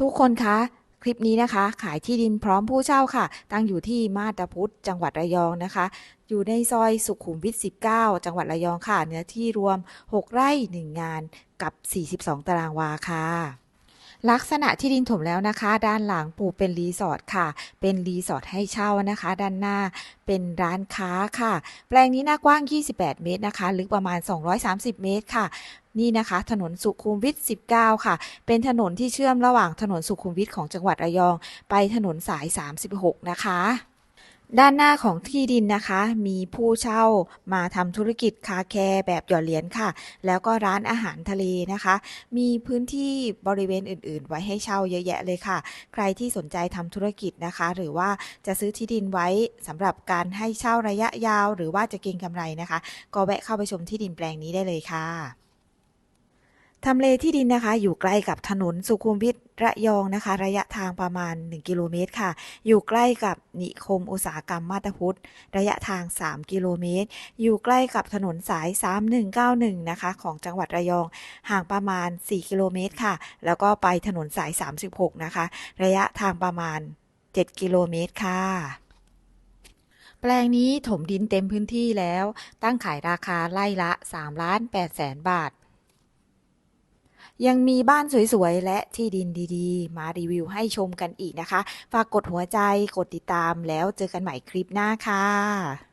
ทุกคนคะคลิปนี้นะคะ ขายที่ดินพร้อมผู้เช่าค่ะ ตั้งอยู่ที่มาตาพุธจังหวัดระยองนะคะ อยู่ในซอยสุขุมวิท 19 จังหวัดระยองค่ะ เนื้อที่รวม 6 ไร่ 1 งานกับ 42 ตารางวาค่ะ ลักษณะที่ดินถมแล้วนะคะ ด้านหลังปลูกเป็นรีสอร์ทค่ะ เป็นรีสอร์ทให้เช่านะคะ ด้านหน้าเป็นร้านค้าค่ะ แปลงนี้หน้ากว้าง 28 เมตรนะคะ ลึกประมาณ 230 เมตรค่ะนี่นะคะ ถนนสุขุมวิท 19 ค่ะ เป็นถนนที่เชื่อมระหว่างถนนสุขุมวิทของจังหวัดระยอง ไปถนนสาย 36 นะคะ ด้านหน้าของที่ดินนะคะ มีผู้เช่ามาทำธุรกิจคาแคร์แบบหยอดเหรียญค่ะ แล้วก็ร้านอาหารทะเลนะคะ มีพื้นที่บริเวณอื่น ๆ ไว้ให้เช่าเยอะแยะเลยค่ะ ใครที่สนใจทำธุรกิจนะคะ หรือว่าจะซื้อที่ดินไว้สำหรับการให้เช่าระยะยาว หรือว่าจะเก็งกำไรนะคะ ก็แวะเข้าไปชมที่ดินแปลงนี้ได้เลยค่ะ ทำเลที่ดินนะคะ อยู่ใกล้กับถนนสุขุมวิทระยองนะคะ ระยะทางประมาณ 1 กิโลเมตรค่ะ อยู่ใกล้กับนิคมอุตสาหกรรมมาตาพุธระยะทาง 3 กิโลเมตร อยู่ใกล้กับถนนสาย 3191 นะคะ ของจังหวัดระยอง ห่างประมาณ 4 กิโลเมตรค่ะ แล้วก็ไปถนนสาย 36 นะคะ ระยะทางประมาณ 7 กิโลเมตรค่ะแปลงนี้ถมดินเต็มพื้นที่แล้ว ตั้งขายราคาไร่ละ3ล้าน8แสนบาท ยังมีบ้านสวยๆ และที่ดินดีๆ มารีวิวให้ชมกันอีกนะคะ ฝากกดหัวใจกดติดตามแล้วเจอกันใหม่คลิปหน้าค่ะ